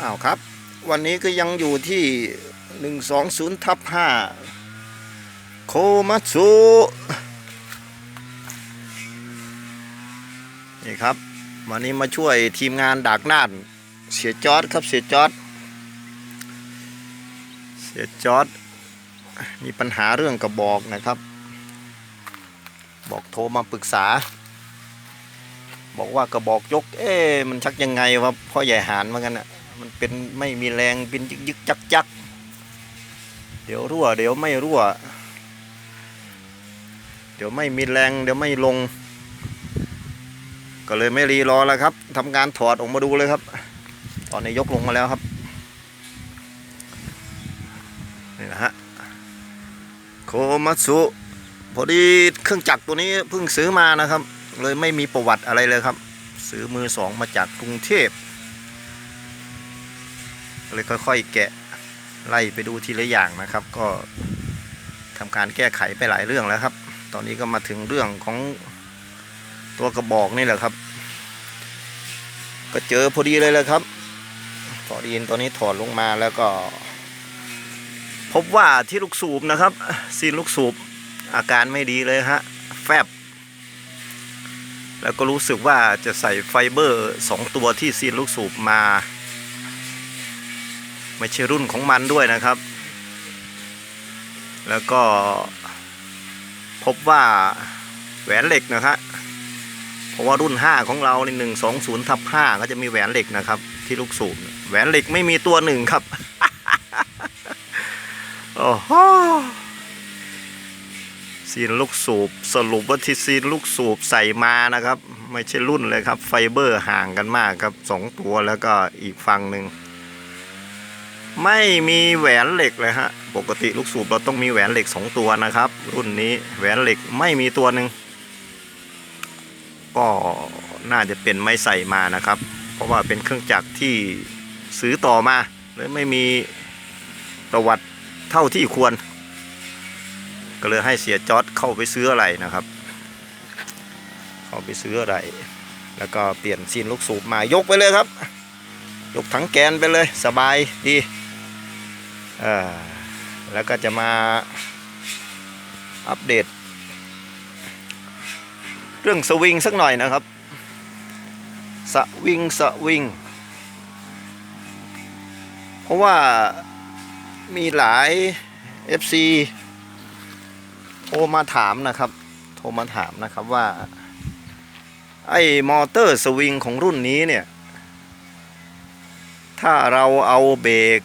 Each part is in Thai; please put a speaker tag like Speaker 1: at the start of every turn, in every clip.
Speaker 1: อ้าวครับ วันนี้ก็ยังอยู่ที่ 120ทับ5โคมัตสุนี่ครับ วันนี้มาช่วยทีมงานดากน่าน เสียจอดครับเสียจอด เสียจอด มีปัญหาเรื่องกระบอกนะครับ บอกโทรมาปรึกษาบอกว่ากระบอกยก เอ๊มันชักยังไงวะพ่อใหญ่หานเหมือนกันอะ มันเป็นไม่มีแรงเป็นยึกยึกจักจักเดี๋ยวรั่ว เดี๋ยวไม่รั่ว เดี๋ยวไม่มีแรง เดี๋ยวไม่ลง ก็เลยไม่รีรอแล้วครับทำการถอดออกมาดูเลยครับ ตอนนี้ยกลงมาแล้วครับนี่นะฮะโคมัตสุพอดีเครื่องจักรตัวนี้เพิ่งซื้อมานะครับ เลยไม่มีประวัติอะไรเลยครับ ซื้อมือสองมาจากกรุงเทพ เลยค่อย ๆ แกะไล่ไปดูทีละอย่างนะครับ ก็ทำการแก้ไขไปหลายเรื่องแล้วครับ ตอนนี้ก็มาถึงเรื่องของตัวกระบอกนี่แหละครับ ก็เจอพอดีเลยเลยครับถอดอินตัวนี้ถอดลงมาแล้วก็ พบว่าที่ลูกสูบนะครับซีนลูกสูบอาการไม่ดีเลยฮะแฟบ แล้วก็รู้สึกว่าจะใส่ไฟเบอร์สองตัวที่ซีนลูกสูบมา ไม่ใช่รุ่นของมันด้วยนะครับ แล้วก็พบว่าแหวนเหล็กนะฮะเพราะว่ารุ่น 5 ของเราในหนึ่งสองศูนย์ทับห้าก็จะมีแหวนเหล็กนะครับ ที่ลูกสูบแหวนเหล็กไม่มีตัวหนึ่งครับโอ้โหซีนลูกสูบสรุปว่าที่ซีนลูกสูบใส่มานะครับ ไม่ใช่รุ่นเลยครับ ไฟเบอร์ห่างกันมากครับสองตัวแล้วก็อีกฝั่งหนึ่ง ไม่มีแหวนเหล็กเลยฮะ ปกติลูกสูบเราต้องมีแหวนเหล็กสองตัวนะครับ รุ่นนี้แหวนเหล็กไม่มีตัวหนึ่งก็น่าจะเป็นไม่ใส่มานะครับ เพราะว่าเป็นเครื่องจักรที่ซื้อต่อมาเลยไม่มีประวัติเท่าที่ควร ก็เลยให้เสียจอดเข้าไปซื้ออะไรนะครับ เข้าไปซื้ออะไร แล้วก็เปลี่ยนซีนลูกสูบมายกไปเลยครับยกถังแกนไปเลยสบายดี แล้วก็จะมาอัปเดต เรื่องสวิงสักหน่อยนะครับ สวิงสวิง เพราะว่ามีหลาย FC โทรมาถามนะครับ โทรมาถามนะครับว่า ไอ้มอเตอร์สวิงของรุ่นนี้เนี่ย ถ้าเราเอาเบรก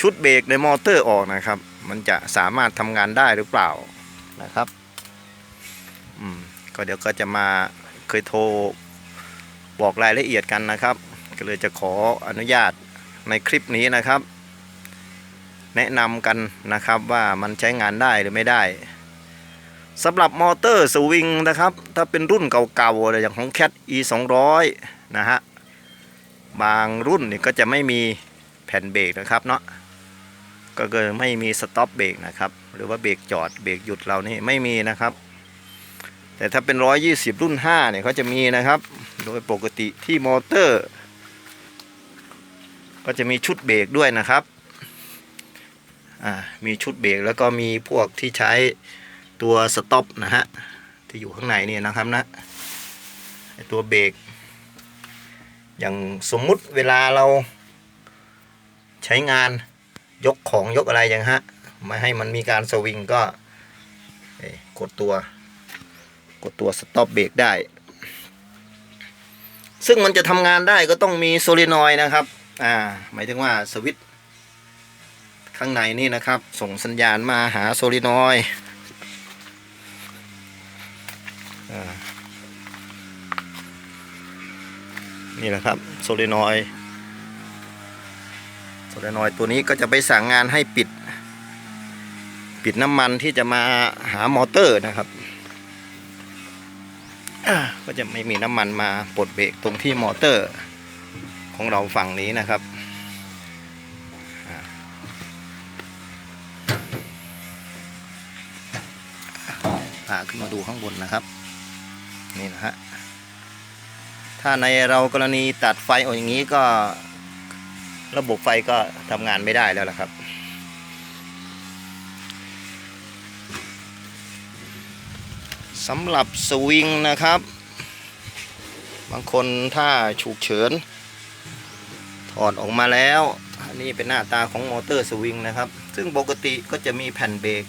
Speaker 1: ชุดเบรกในมอเตอร์ออกนะครับ มันจะสามารถทำงานได้หรือเปล่านะครับอืมก็เดี๋ยวก็จะมาเคยโทรบอกรายละเอียดกันนะครับ ก็เลยจะขออนุญาตในคลิปนี้นะครับ แนะนำกันนะครับว่ามันใช้งานได้หรือไม่ได้สำหรับมอเตอร์สวิงนะครับ ถ้าเป็นรุ่นเก่าๆอย่างของ Cat E 2 0 0นะฮะบางรุ่นนี่ก็จะไม่มีแผ่นเบรกนะครับเนาะ ก็คือไม่มีสต็อปเบรกนะครับ หรือว่าเบรกจอดเบรกหยุดเรานี่ไม่มีนะครับ แต่ถ้าเป็น 120 รุ่น 5 เนี่ยเขาจะมีนะครับ โดยปกติที่มอเตอร์ ก็จะมีชุดเบรกด้วยนะครับมีชุดเบรกแล้วก็มีพวกที่ใช้ตัวสต็อปนะฮะที่อยู่ข้างในนี่นะครับนะตัวเบรกอย่างสมมุติเวลาเราใช้งาน ยกของยกอะไรอย่างฮะไม่ให้มันมีการสวิงก็กดตัว กดตัวสต็อปเบรกได้ ซึ่งมันจะทำงานได้ก็ต้องมีโซลินอยด์นะครับ อ่า หมายถึงว่าสวิตข้างในนี่นะครับ ส่งสัญญาณมาหาโซลินอยด์อ่านี่แหละครับ โซเลนอย ด์โซเลนอยตัวนี้ก็จะไปสั่งงานให้ปิด ปิดน้ำมันที่จะมาหามอเตอร์นะครับ ก็จะไม่มีน้ำมันมาปลดเบรกตรงที่มอเตอร์ ของเราฝั่งนี้นะครับพาขึ้นมาดูข้างบนนะครับ นี่นะฮะถ้าในเรากรณีตัดไฟออกอย่างนี้ก็ ระบบไฟก็ทำงานไม่ได้แล้วล่ะครับ สำหรับสวิงนะครับ บางคนถ้าฉุกเฉิน ถอดออกมาแล้วอันนี้เป็นหน้าตาของมอเตอร์สวิงนะครับ ซึ่งปกติก็จะมีแผ่นเบรก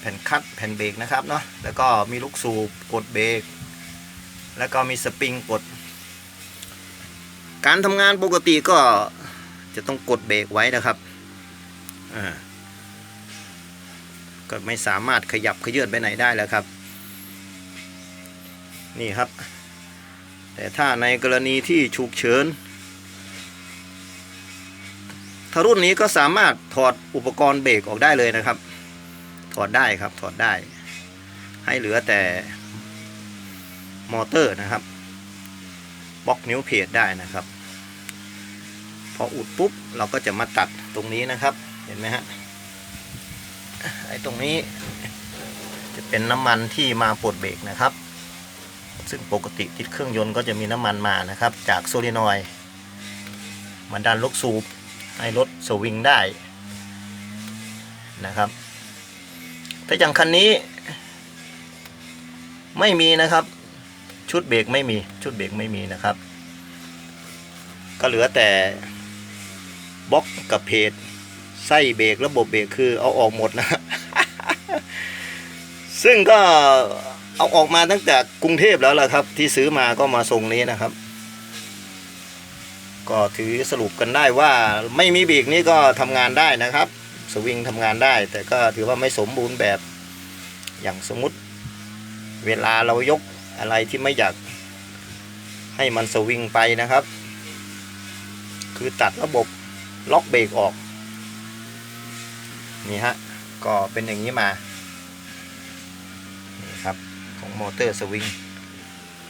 Speaker 1: แผ่นคัดแผ่นเบรกนะครับเนาะแล้วก็มีลูกสูบกดเบรกแล้วก็มีสปริงกด การทำงานปกติก็จะต้องกดเบรกไว้นะครับก็ไม่สามารถขยับขยื่นไปไหนได้แล้วครับ นี่ครับ แต่ถ้าในกรณีที่ฉุกเฉินถ้ารุ่นนี้ก็สามารถถอดอุปกรณ์เบรกออกได้เลยนะครับ ถอดได้ครับถอดได้ ให้เหลือแต่มอเตอร์นะครับ บล็อกนิ้วเพจได้นะครับ พออุดปุ๊บเราก็จะมาตัดตรงนี้นะครับ เห็นไหมฮะไอ้ตรงนี้จะเป็นน้ำมันที่มาปลดเบรกนะครับ ซึ่งปกติติดเครื่องยนต์ก็จะมีน้ำมันมานะครับ จากโซลินอยด์มันดันลูกสูบให้รถสวิงได้นะครับถ้าอย่างคันนี้ไม่มีนะครับ ชุดเบรกไม่มีชุดเบรกไม่มีนะครับ ก็เหลือแต่บล็อกกับเพจไส้เบรกระบบเบรกคือเอาออกหมดนะ ซึ่งก็เอาออกมาตั้งแต่กรุงเทพแล้วล่ะครับ ที่ซื้อมาก็มาทรงนี้นะครับ ก็ถือสรุปกันได้ว่าไม่มีเบรกนี่ก็ทำงานได้นะครับ สวิงทำงานได้ แต่ก็ถือว่าไม่สมบูรณ์แบบอย่างสมมติเวลาเรายก อะไรที่ไม่อยากให้มันสวิงไปนะครับ คือตัดระบบล็อกเบรกออก นี่ฮะ ก็เป็นอย่างนี้มา นี่ครับ ของมอเตอร์สวิง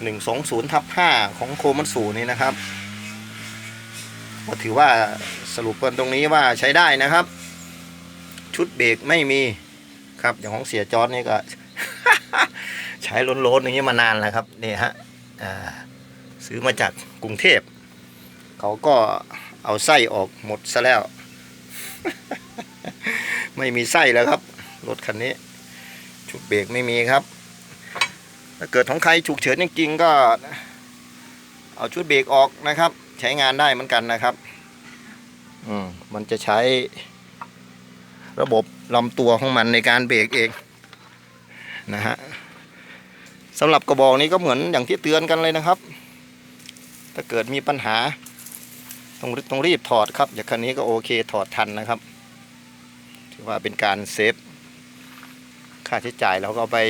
Speaker 1: 120ทับ5ของโคมันสูนี่นะครับ ก็ถือว่าสรุปกันตรงนี้ว่าใช้ได้นะครับ ชุดเบรกไม่มีครับอย่างของเสียจอดนี่ก็ ใช้ล้นๆอย่างนี้มานานแล้วครับนี่ฮะซื้อมาจากกรุงเทพ เขาก็เอาไส้ออกหมดซะแล้ว ไม่มีไส้แล้วครับ รถคันนี้ ชุดเบรกไม่มีครับถ้าเกิดของใครฉุกเฉินจริงๆก็ เอาชุดเบรกออกนะครับ ใช้งานได้เหมือนกันนะครับอืมมันจะใช้ระบบลำตัวของมันในการเบรกเองนะฮะ สำหรับกระบอกนี้ก็เหมือนอย่างที่เตือนกันเลยนะครับ ถ้าเกิดมีปัญหาต้องต้องรีบถอดครับ อย่างคันนี้ก็โอเคถอดทันนะครับ ถือว่าเป็นการเซฟค่าใช้จ่ายเราก็เอาไป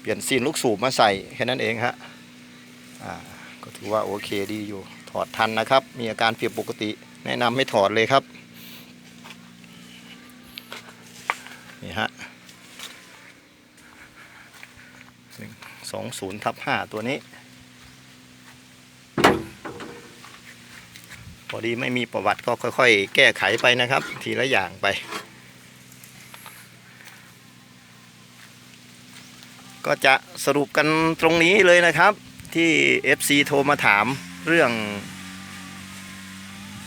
Speaker 1: เปลี่ยนซีนลูกสูบมาใส่แค่นั้นเองฮะอ่าก็ถือว่าโอเคดีอยู่ถอดทันนะครับ มีอาการผิดปกติ แนะนำให้ถอดเลยครับ นี่ฮะ สองศูนย์ทับห้าตัวนี้ พอดีไม่มีประวัติก็ค่อยๆ แก้ไขไปนะครับ ทีละอย่างไป ก็จะสรุปกันตรงนี้เลยนะครับที่ FC โทรมาถามเรื่อง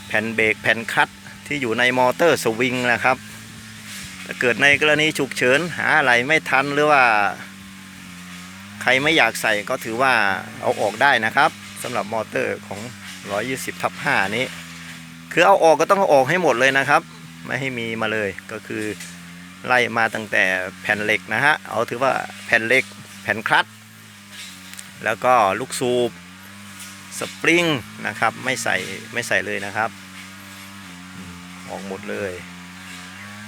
Speaker 1: แผ่นเบรกแผ่นคัตที่อยู่ในมอเตอร์สวิงนะครับถ้าเกิดในกรณีฉุกเฉินหาอะไรไม่ทันหรือว่า ใครไม่อยากใส่ก็ถือว่าเอาออกได้นะครับสำหรับมอเตอร์ของ 120ทับ5นี้ คือเอาออกก็ต้องเอาออกให้หมดเลยนะครับ ไม่ให้มีมาเลยก็คือไล่มาตั้งแต่แผ่นเหล็กนะฮะเอาถือว่าแผ่นเหล็กแผ่นคลัตช์แล้วก็ลูกสูบสปริงนะครับไม่ใส่ไม่ใส่เลยนะครับอืมออกหมดเลย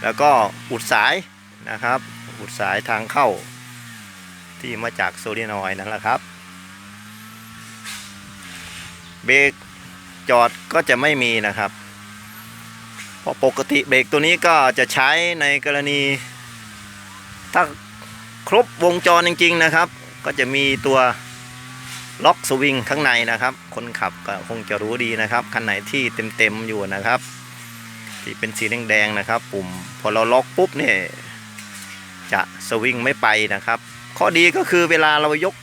Speaker 1: แล้วก็อุดสายนะครับ อุดสายทางเข้า ที่มาจากโซลินอยนั่นแหละครับเบรกจอดก็จะไม่มีนะครับ เพราะปกติเบรกตัวนี้ก็จะใช้ในกรณี ถ้าครบวงจรจริง ๆนะครับ ก็จะมีตัวล็อกสวิงข้างในนะครับ คนขับก็คงจะรู้ดีนะครับคันไหนที่เต็มๆอยู่นะครับที่เป็นสีแดงๆนะครับ ปุ่มพอเราล็อกปุ๊บเนี่ยจะสวิงไม่ไปนะครับ ข้อดีก็คือเวลาเรายก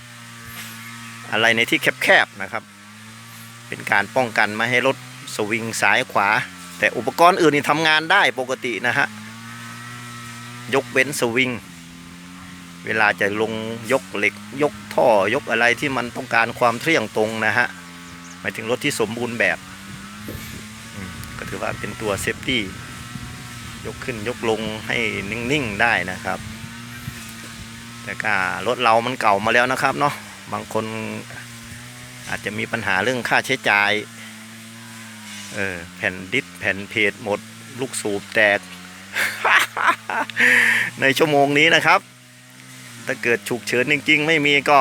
Speaker 1: อะไรในที่แคบๆนะครับ เป็นการป้องกันไม่ให้รถสวิงซ้ายขวา แต่อุปกรณ์อื่นนี่ทำงานได้ปกตินะฮะ ยกเว้นสวิง เวลาจะลงยกเหล็กยกท่อยกอะไรที่มันต้องการความเที่ยงตรงนะฮะหมายถึงรถที่สมบูรณ์แบบ ก็ถือว่าเป็นตัวเซฟตี้ยกขึ้นยกลงให้นิ่ง ๆ ได้นะครับ แต่ก็รถเรามันเก่ามาแล้วนะครับเนาะบางคนอาจจะมีปัญหาเรื่องค่าใช้จ่ายเออแผ่นดิสแผ่นเพจหมด ลูกสูบแตก ในชั่วโมงนี้นะครับ ถ้าเกิดฉุกเฉินจริง ๆ ไม่มีก็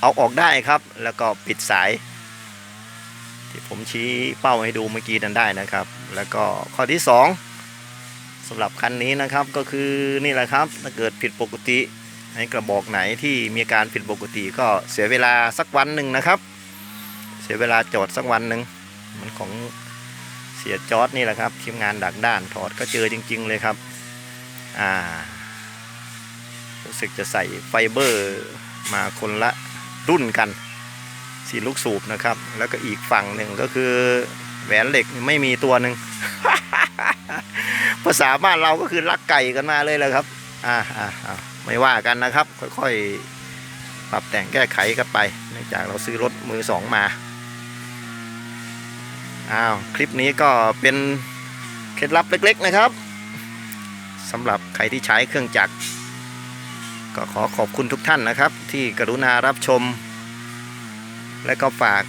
Speaker 1: เอาออกได้ครับ แล้วก็ปิดสาย ที่ผมชี้เป้าให้ดูเมื่อกี้นั้นได้นะครับ แล้วก็ข้อที่สองสำหรับคันนี้นะครับก็คือนี่แหละครับ ถ้าเกิดผิดปกติ ในกระบอกไหนที่มีการผิดปกติก็เสียเวลาสักวันหนึ่งนะครับ เสียเวลาจอดสักวันหนึ่งมันของเสียจอดนี่แหละครับทีมงานดักด้านถอดก็เจอจริง ๆ เลยครับอ่ารู้สึกจะใส่ไฟเบอร์มาคนละรุ่นกันสีลูกสูบนะครับ แล้วก็อีกฝั่งหนึ่งก็คือแหวนเหล็กไม่มีตัวหนึ่งภาษาบ้านเราก็คือลักไก่กันมาเลยแหละครับ อ่าอ่าอ่า ไม่ว่ากันนะครับ ค่อยๆ ปรับแต่งแก้ไขกันไปเนื่องจากเราซื้อรถมือสองมาอ้าวคลิปนี้ก็เป็นเคล็ดลับเล็ก ๆ นะครับสำหรับใครที่ใช้เครื่องจักร ก็ขอขอบคุณทุกท่านนะครับ ที่กรุณารับชม และก็ฝาก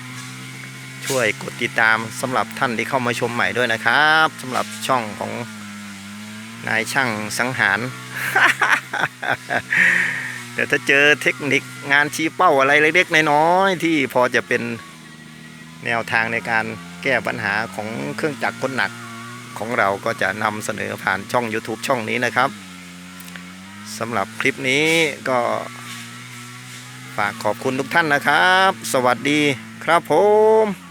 Speaker 1: ช่วยกดติดตามสำหรับท่านที่เข้ามาชมใหม่ด้วยนะครับสำหรับช่องของ นายช่างสังหาร เดี๋ยวถ้าเจอเทคนิคงานชี้เป้าอะไรเล็กๆน้อยๆที่พอจะเป็นแนวทางในการแก้ปัญหาของเครื่องจักรคนหนักของเราก็จะนำเสนอผ่านช่อง YouTube ช่องนี้นะครับสำหรับคลิปนี้ก็ฝากขอบคุณทุกท่านนะครับ สวัสดีครับผม